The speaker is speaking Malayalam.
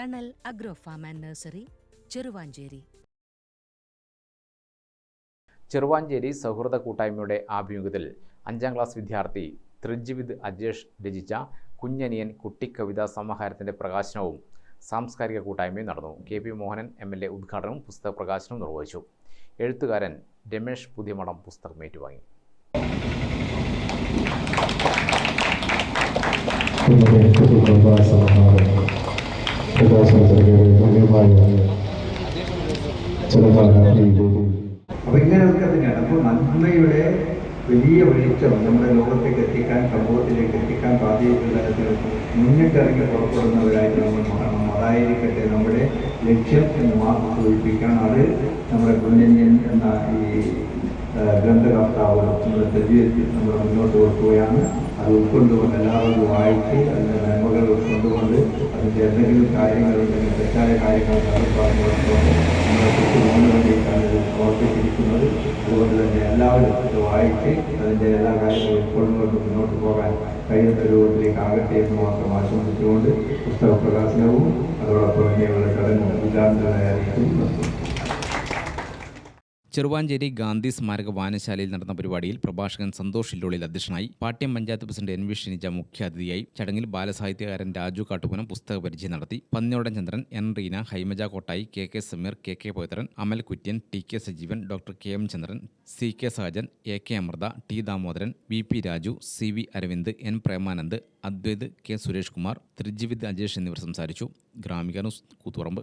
Thanal agro farm and nursery Cheruvanchery. Cheruvanchery സൗഹൃദ കൂട്ടായ്മയുടെ ആഭിമുഖ്യത്തിൽ അഞ്ചാം ക്ലാസ് വിദ്യാർത്ഥി ത്രിജിവിദ് അജേഷ് രചിച്ച കുഞ്ഞനിയൻ കുട്ടിക്കവിതാ സമാഹാരത്തിന്റെ പ്രകാശനവും സാംസ്കാരിക കൂട്ടായ്മയും നടന്നു. K P Mohanan M L A ഉദ്ഘാടനവും പുസ്തക പ്രകാശനവും നിർവഹിച്ചു. എഴുത്തുകാരൻ രമേഷ് പുതിയമഠം പുസ്തകം ഏറ്റുവാങ്ങി. അപ്പൊ ഇങ്ങനെയൊക്കെ തന്നെയാണ് അപ്പോൾ നന്മയുടെ വലിയ വെളിച്ചം നമ്മുടെ ലോകത്തേക്ക് എത്തിക്കാൻ സമൂഹത്തിലേക്ക് എത്തിക്കാൻ പ്രാദേശിക മുന്നിട്ടിറങ്ങി പുറപ്പെടുന്നവരായിട്ട് നമ്മൾ മാറണം. അതായിരിക്കട്ടെ നമ്മുടെ ലക്ഷ്യം എന്ന് മാത്രം സൂചിപ്പിക്കണം അത് നമ്മുടെ കുഞ്ഞന്യൻ എന്ന ഈ ഗ്രന്ഥകർത്താവ് നമ്മുടെ തെളിയെത്തി നമ്മൾ മുന്നോട്ട് കൊടുക്കുകയാണ് ഉൾക്കൊണ്ടുകൊണ്ട് എല്ലാവരും വായിച്ച് അതിന്റെ നന്മകൾ ഉൾക്കൊണ്ടുകൊണ്ട് അതിന്റെ എന്തെങ്കിലും കാര്യങ്ങളുണ്ടെങ്കിൽ തെറ്റായ കാര്യങ്ങൾ കണ്ടെത്താറുകൊണ്ട് നമ്മളെ മുന്നേ വേണ്ടിയിട്ടാണ് ഇത് പ്രവർത്തിച്ചിരിക്കുന്നത്. അതുകൊണ്ട് തന്നെ എല്ലാവരും ഇത് വായിച്ച് അതിന്റെ എല്ലാ കാര്യങ്ങളും ഉൾക്കൊണ്ടുകൊണ്ട് മുന്നോട്ട് പോകാൻ കഴിയുന്ന രൂപത്തിലേക്ക് ആകട്ടെ എന്ന് മാത്രം ആശംസിച്ചുകൊണ്ട് പുസ്തക പ്രകാശനവും അതോടൊപ്പം തന്നെയുള്ള ചടങ്ങും അറിയിക്കുന്നു ചെറുവാഞ്ചേരി ഗാന്ധി സ്മാരക വായനശാലയിൽ നടന്ന പരിപാടിയിൽ പ്രഭാഷകൻ സന്തോഷ് ഇല്ലോളിൽ അധ്യക്ഷനായി. Pattiam panchayat president N V Shinija മുഖ്യാതിഥിയായി. ചടങ്ങിൽ ബാലസാഹിത്യകാരൻ രാജു കാട്ടുപുനം പുസ്തക പരിചയം നടത്തി. Panniyodan Chandran N Reena Haimaja Kottayi K K Sameer K K Pavithran Amal Kurian T K Sajeevan doctor K M Chandran C K Sahajan A K Amrutha T Damodaran V P Raju C V Aravind N Premanand Adwaith K Suresh Kumar Thrijivid Ajesh എന്നിവർ സംസാരിച്ചു. Gramika news Koothuparamba.